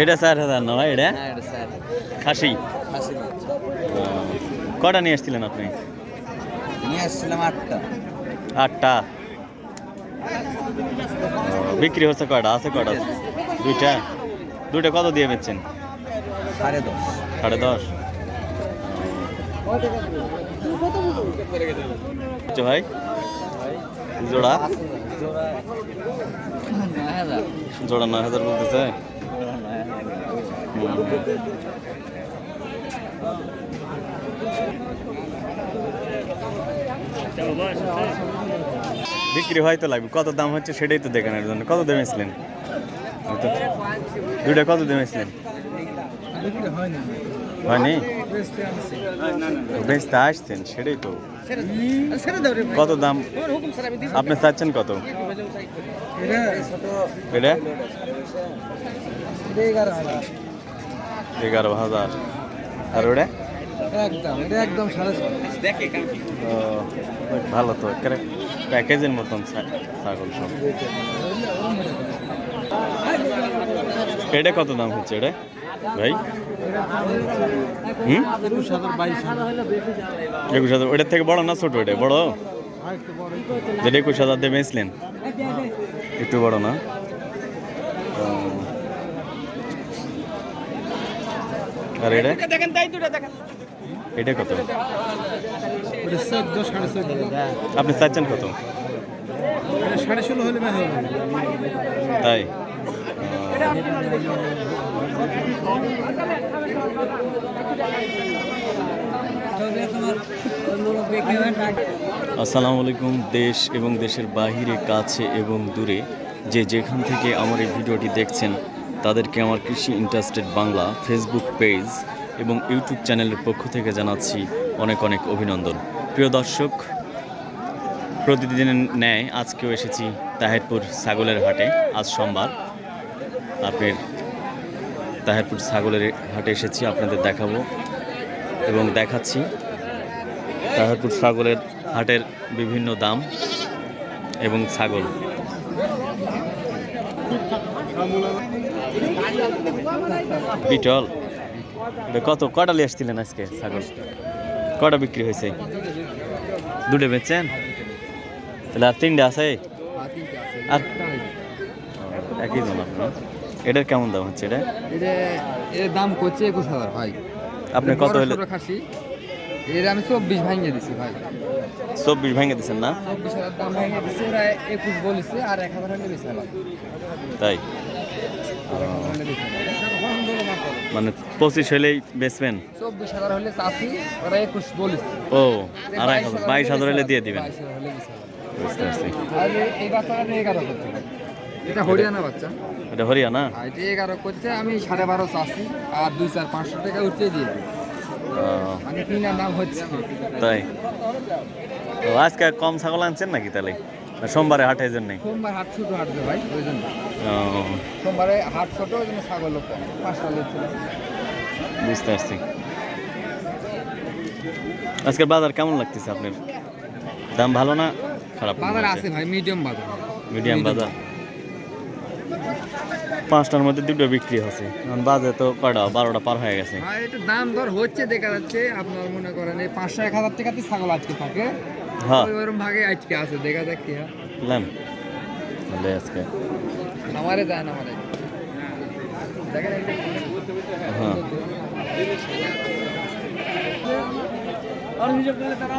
এটা চার হাজার না ভাই এটা খাসি। কটা নিয়ে এসেছিলেন আপনি? নিয়ে আসছিলাম আটটা। আটটা? বিক্রি হচ্ছে কয়টা? আছে কয়টা? দুইটা? দুইটা কত দিয়ে বেচছেন? সাড়ে দশ। সাড়ে দশ। ভাই। জোড়া। জোড়া নয় হাজার বলতেছে? হুম। বিক্রি হয়তো লাগবে। কত দাম হচ্ছে সেটাই তো দেখানোর জন্য। কত দেমেছিলেন দুইটা কত দেমেছিলেন হয়নি? বেচতে আসছেন, সেটাই তো। কত দাম? আপনি চাচ্ছেন কত? এটা? এগারো হাজার। আর ওটা? একদম ভালো তো প্যাকেজের মতন ছাগল সব। এটা কত দাম হচ্ছে এটা? ভাই? হুম? একুশ হাজার। ওটার থেকে বড় না ছোট ওটা বড়? যেটা একুশ হাজার দিয়ে বেচলেন। একটু বড় না। আর এটা? এটা কত? চোদ্দ সাড়ে চোদ্দ আপনি চাচ্ছেন কত? সাড়ে ষোলো হলে তাই? আসসালামু আলাইকুম, দেশ এবং দেশের বাহিরে, কাছে এবং দূরে। যে যেখান থেকে আমার এই ভিডিওটি দেখছেন, তাদেরকে আমার কৃষি ইন্টারেস্টেড বাংলা ফেসবুক পেজ এবং ইউটিউব চ্যানেলের পক্ষ থেকে জানাচ্ছি অনেক অনেক অভিনন্দন। প্রিয় দর্শক, প্রতিদিনের ন্যায় আজকেও এসেছি তাহেরপুর ছাগলের হাটে, আজ সোমবার। আপনার তাহেরপুর ছাগলের হাটে এসেছি, আপনাদের দেখাবো এবং দেখাচ্ছি তাহেরপুর ছাগলের হাটের বিভিন্ন দাম এবং ছাগল। বিটল কত? কটা নিয়ে আসছিলেন আজকে ছাগল? কটা বিক্রি হয়েছে? দুটো বেচছেন? তাহলে আর তিনটে আছে? আর একই দাম আপনার। এটার কেমন দাম হচ্ছে এটা? এর দাম করছে একুশ হাজার ভাই। আপনি কত হলে খাসি। এর আমি চব্বিশ ভাঙিয়ে দিছি ভাই। চব্বিশ ভেঙে দিচ্ছেন না? চব্বিশ হাজার দাম ভেঙে দিছি ওরা একুশ বলেছে আর এক হাজার হলে বেশি তাই। মানে পঁচিশ হলেই বেচবেন? চব্বিশ হাজার হলে চাষি ওরা একুশ ও আর এক হাজার বাইশ হাজার হলে দিয়ে দিবেন। বুঝতে পারছি। এই- এগারো করছে। এটা হরিয়ানা বাচ্চা। এটা হরিয়ানা? এটা এগারো করছে আমি সাড়ে বারো চাষি আর দুই চার পাঁচশো টাকা উঠিয়ে দিয়ে মানে কিনার হচ্ছে। তাই? তো আজকে কম ছাগল আনছেন নাকি তাহলে? সোমবারে হাটের জন্য সোমবার হাট ছোটো হাটবে ভাই ওই জন্য। সোমবারে হাট ছোটো ওই জন্য ছাগল পাঁচটা লোক বুঝতে পারছি। আজকে বাজার কেমন লাগতেছে আপনার? দাম ভালো না? খারাপ বাজার আছে ভাই মিডিয়াম বাজার। মিডিয়াম বাজার। পাঁচটার মধ্যে দুটো বিক্রি হচ্ছে। এখন বাজে তো কয়টা? বারোটা পার হয়ে গেছে। এটা দাম দর হচ্ছে দেখা যাচ্ছে। আপনার মনে করেন এই পাঁচশো এক হাজার টাকাতে ছাগল আজকে থাকে। হ্যাঁ। ওই ওরম ভাগে আজকে আছে দেখা যাক কি হয়। ভালো আজকে। আমারে যায় না আমারে হ্যাঁ। আর হিসাব করলে তারা